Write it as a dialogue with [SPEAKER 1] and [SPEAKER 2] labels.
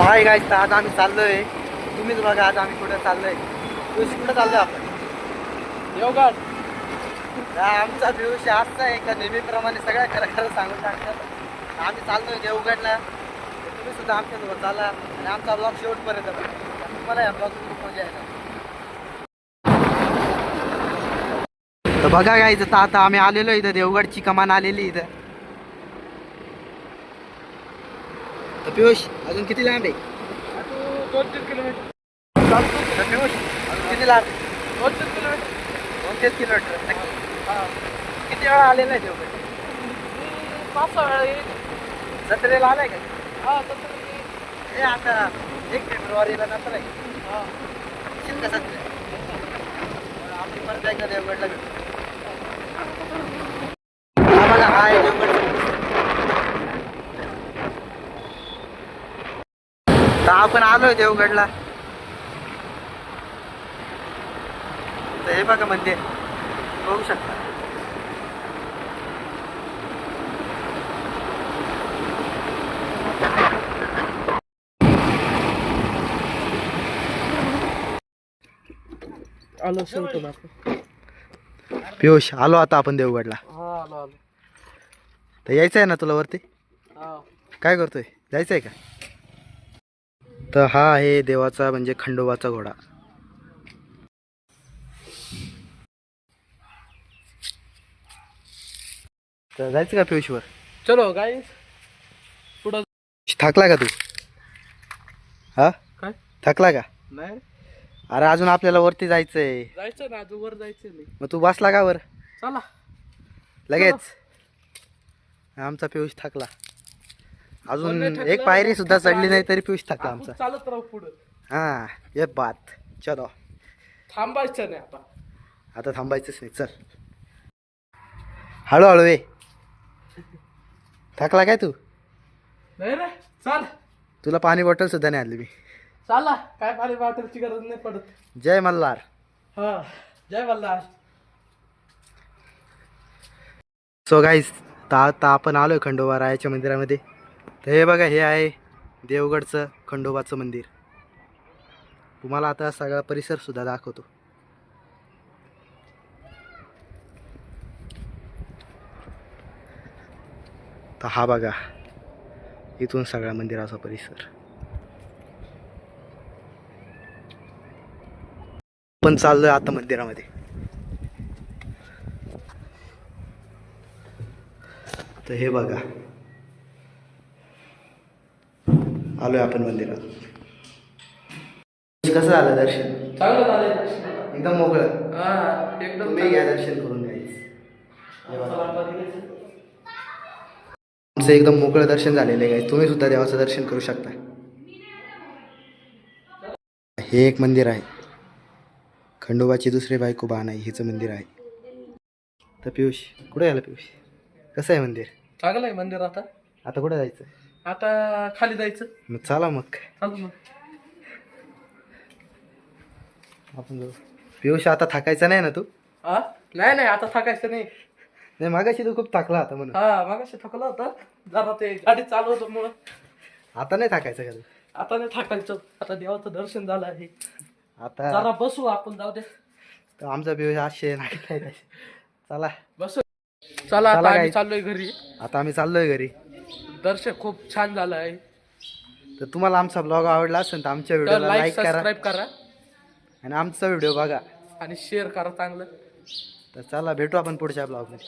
[SPEAKER 1] Hi guys तर आज आम्ही चाललोय. तुम्हीच बघा आज आम्ही कुठे चाललोय? पियुष कुठं चाललोय आपण?
[SPEAKER 2] देवगड.
[SPEAKER 1] हा, आमचा पियुष आजचा आहे का नेहमीप्रमाणे सगळ्या खरं खरं सांगून टाकतात. आम्ही चाललोय देवगडला. तर तुम्ही सुद्धा आमच्यासोबत चाला. आणि आमचा ब्लॉग शेवटपर्यंत. तुम्हाला या ब्लॉग खूप मजा येणार. तर बघा गाईच तर आता आम्ही आलेलो इथं. देवगडची कमान आलेली इथं. तर पियुष अजून किती लांब आहे?
[SPEAKER 2] दोन तीन किलोमीटर.
[SPEAKER 1] पियुष अजून किती लांब? आहे?
[SPEAKER 2] दोन तीन किलोमीटर.
[SPEAKER 1] दोन किलोमीटर नक्की.
[SPEAKER 2] हा.
[SPEAKER 1] किती वेळा आलेला आहे देवगड
[SPEAKER 2] मी पाच सहा वेळा येईल
[SPEAKER 1] जत्रेला आलाय का?
[SPEAKER 2] हा
[SPEAKER 1] हे आता एक फेब्रुवारीला नंतर आहे
[SPEAKER 2] हा.
[SPEAKER 1] आपली परत एकदा देवगडला भेटू हा बघा हा आहे देवगडचा परिसर. तर आपण आलोय देवगडला. तर हे बघा मंदिर बघू शकता.
[SPEAKER 2] आलो शेवटून आपण
[SPEAKER 1] पियुष आलो आता आपण देवगडला.
[SPEAKER 2] हा आलो आलो.
[SPEAKER 1] तर यायचं आहे ना तुला वरती?
[SPEAKER 2] हा.
[SPEAKER 1] काय करतोय? जायचं आहे का? तर हा आहे देवाचा म्हणजे खंडोबाचा घोडा. तर जायचं का पियुषवर
[SPEAKER 2] चलो गाईस पुढं
[SPEAKER 1] थकला का तू? हा?
[SPEAKER 2] काय?
[SPEAKER 1] थकला का?
[SPEAKER 2] नाही.
[SPEAKER 1] अरे अजून आपल्याला वरती जायचंय.
[SPEAKER 2] जायचं ना अजून वर जायचं नाही
[SPEAKER 1] मग तू बसला का वर?
[SPEAKER 2] चला.
[SPEAKER 1] लगेच. आमचा पियुष थकला. अजून? एक पायरी सुद्धा चढली नाही. तरी थकला
[SPEAKER 2] आपण
[SPEAKER 1] आमचा.
[SPEAKER 2] चालत राहू पुढं.
[SPEAKER 1] हा ये बात. चलो.
[SPEAKER 2] थांबायचं नाही आता.
[SPEAKER 1] आता थांबायचंच नाही. चल. हळूहळू ये. थकला काय तू?
[SPEAKER 2] नाही रे चाल.
[SPEAKER 1] तुला पाणी बॉटल सुद्धा नाही आणली मी.
[SPEAKER 2] चला काय पाणी बाटलची गरज नाही पडत.
[SPEAKER 1] जय मल्हार.
[SPEAKER 2] हा जय मल्हार.
[SPEAKER 1] सो गाईस ता आता आपण आलोय खंडोबा रायाच्या मंदिरामध्ये. तर हे बघा हे आहे देवगडचं खंडोबाचं मंदिर. तुम्हाला आता सगळा परिसर सुद्धा दाखवतो. तर हा बघा इथून सगळा मंदिराचा परिसर. पण चाललोय आता मंदिरामध्ये. तर हे बघा आलोय आपण मंदिरात. कसं झालं दर्शन?
[SPEAKER 2] चांगलं दर्शन.
[SPEAKER 1] एकदम मोकळं?
[SPEAKER 2] हा एकदम
[SPEAKER 1] तुम्ही घ्या दर्शन करून घ्यायचं. आमचं एकदम मोकळं दर्शन झालेलं आहे. तुम्ही सुद्धा देवाचं दर्शन करू शकता. हे एक मंदिर आहे. खंडोबाची दुसरी बायको बाणाई हिचं मंदिर आहे. तर पियुष कुठे आलं पियुष? कसं आहे मंदिर?
[SPEAKER 2] चांगलं आहे मंदिर आता.
[SPEAKER 1] आता कुठे जायचं?
[SPEAKER 2] आता खाली जायचं.
[SPEAKER 1] मग चला मग.
[SPEAKER 2] चालू मग.
[SPEAKER 1] आपण जाऊ. पियुष आता थकायचा नाही ना तू?
[SPEAKER 2] हा नाही नाही आता थकायचं नाही.
[SPEAKER 1] नाही मागाशी तू खूप थकला होता म्हणून.
[SPEAKER 2] हा मागाशी थकला होता. जरा ते गाडी चालू होतं मुळे
[SPEAKER 1] आता नाही थकायचं का तू?
[SPEAKER 2] आता नाही थकायचं. आता देवाचं दर्शन झालं आहे.
[SPEAKER 1] आता
[SPEAKER 2] जरा बसू आपण जाऊ दे.
[SPEAKER 1] तर आमचा पियुष आशे नाही चला.
[SPEAKER 2] बसू. चला आता
[SPEAKER 1] चला
[SPEAKER 2] आम्ही
[SPEAKER 1] guys.
[SPEAKER 2] चाललोय घरी.
[SPEAKER 1] आता आम्ही चाललोय घरी.
[SPEAKER 2] दर्शन खूप छान झालं आहे
[SPEAKER 1] तर तुम्हाला आमचा ब्लॉग आवडला असेल तर आमच्या
[SPEAKER 2] तर
[SPEAKER 1] व्हिडिओला
[SPEAKER 2] लाईक
[SPEAKER 1] लाईक करा.
[SPEAKER 2] सबस्क्राईब करा.
[SPEAKER 1] आणि आमचा व्हिडिओ बघा.
[SPEAKER 2] आणि शेअर करा चांगलं.
[SPEAKER 1] तर चला भेटू आपण पुढच्या ब्लॉगमध्ये.